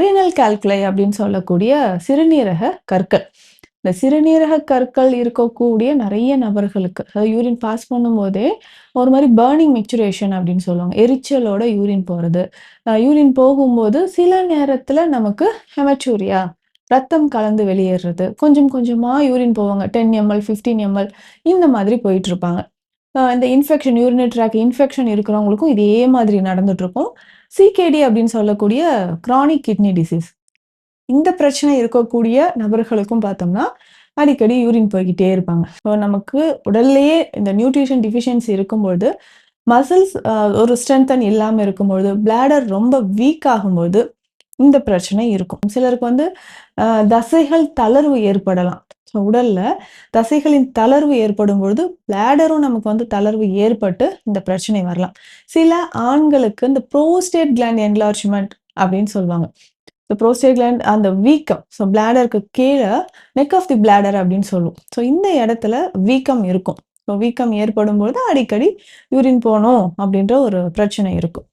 Renal கால்குலை அப்படின்னு சொல்லக்கூடிய சிறுநீரக கற்கள். இந்த சிறுநீரக கற்கள் இருக்கக்கூடிய நிறைய நபர்களுக்கு அதாவது யூரின் பாஸ் பண்ணும்போதே ஒரு மாதிரி பேர்னிங் மெச்சுரேஷன் அப்படின்னு சொல்லுவாங்க. எரிச்சலோட யூரின் போகிறது யூரின் போகும்போது சில நேரத்தில் நமக்கு ஹெமச்சூரியா ரத்தம் கலந்து வெளியேறுறது கொஞ்சம் கொஞ்சமாக யூரின் போவாங்க. டென் எம்எல் ஃபிஃப்டீன் எம்எல் இந்த மாதிரி போயிட்டு இருப்பாங்க. இந்த இன்ஃபெக்ஷன் யூரினரி ட்ராக் இன்ஃபெக்ஷன் இருக்கிறவங்களுக்கும் இதே மாதிரி நடந்துட்டுருக்கும். சிகேடி அப்படின்னு சொல்லக்கூடிய க்ரானிக் கிட்னி டிசீஸ் இந்த பிரச்சனை இருக்கக்கூடிய நபர்களுக்கும் பார்த்தோம்னா அடிக்கடி யூரின் போய்கிட்டே இருப்பாங்க. ஸோ நமக்கு உடல்லையே இந்த நியூட்ரிஷன் டிஃபிஷியன்சி இருக்கும்பொழுது மசில்ஸ் ஒரு ஸ்ட்ரென்தன் இல்லாமல் இருக்கும்பொழுது பிளாடர் ரொம்ப வீக் ஆகும்போது இந்த பிரச்சனை இருக்கும். சிலருக்கு வந்து தசைகள் தளர்வு ஏற்படலாம். உடல்ல தசைகளின் தளர்வு ஏற்படும் பொழுது பிளாடரும் நமக்கு வந்து தளர்வு ஏற்பட்டு இந்த பிரச்சனை வரலாம். சில ஆண்களுக்கு இந்த ப்ரோஸ்டேட் கிளாண்ட் என்லார்ஜ்மெண்ட் அப்படின்னு சொல்லுவாங்க. இந்த ப்ரோஸ்டேட் கிளாண்ட் அந்த வீக்கம் ஸோ பிளாடருக்கு கீழே நெக் ஆஃப் தி பிளாடர் அப்படின்னு சொல்லுவோம். ஸோ இந்த இடத்துல வீக்கம் இருக்கும். ஸோ வீக்கம் ஏற்படும் பொழுது அடிக்கடி யூரின் போகணும் அப்படின்ற ஒரு பிரச்சனை இருக்கும்.